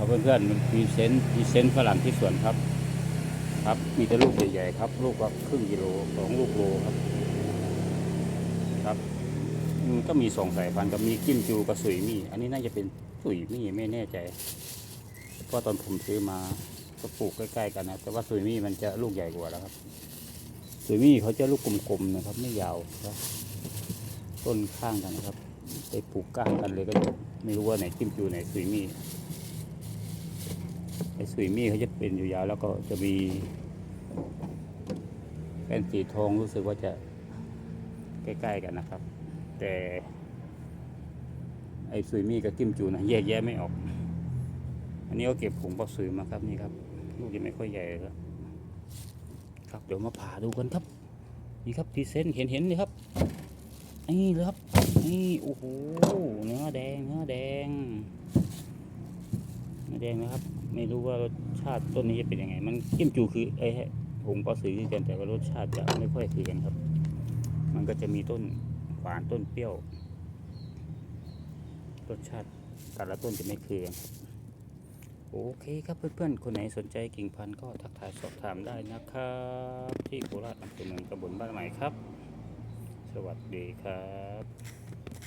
ครับเพื่อนๆมีเซนต์พรีเซนฝรั่งที่สวนครับ ครับ มีแต่ลูกใหญ่ๆครับ ลูกละครึ่งกิโลสองลูกโลครับ ครับมันก็มีสองสายพันธุ์กับมีกิมจูกับสุยมี่ อันนี้น่าจะเป็นสุยมี่ไม่แน่ใจ เพราะตอนผมซื้อมาก็ปลูกใกล้ๆกันนะ แต่ว่าสุยมี่มันจะลูกใหญ่กว่าแล้วครับสุยมี่เขาจะลูกกลมๆนะครับ ไม่ยาวครับต้นข้างกันนะครับ ไปปลูกก้างกันเลยก็ไม่รู้ว่าไหนกิมจูไหนสุยมี่ ไอ้สุยมี่เขาจะเป็นอยู่ยาวแล้วก็จะมีเป็นสีทองรู้สึกว่าจะใกล้ๆกันนะครับ แต่ไอ้สุยมี่กับกิ้มจูนะแยกแยะไม่ออก อันนี้ก็เก็บผงปลาสุยมาครับนี่ครับลูกยังไม่ค่อยใหญ่ครับครับเดี๋ยวมาผ่าดูกันครับ นี่ครับพรีเซนเห็นเห็นเลยครับนี่เลยครับนี่โอ้โหเนื้อแดงเนื้อแดงเนื้อแดงนะครับ ไม่รู้ว่ารสชาติต้นนี้จะเป็นยังไง มันกิ้มจูคือไอ้ผงปลาสือคือกันแต่ว่ารสชาติจะไม่ค่อยคือกันครับ มันก็จะมีต้นหวานต้นเปรี้ยว รสชาติแต่ละต้นจะไม่คือกันโอเคครับเพื่อนๆ คนไหนสนใจกิ่งพันธุ์ก็ทักทายสอบถามได้นะครับ ที่โคราชอำเภอเมืองตำบลบ้านใหม่ครับ สวัสดีครับ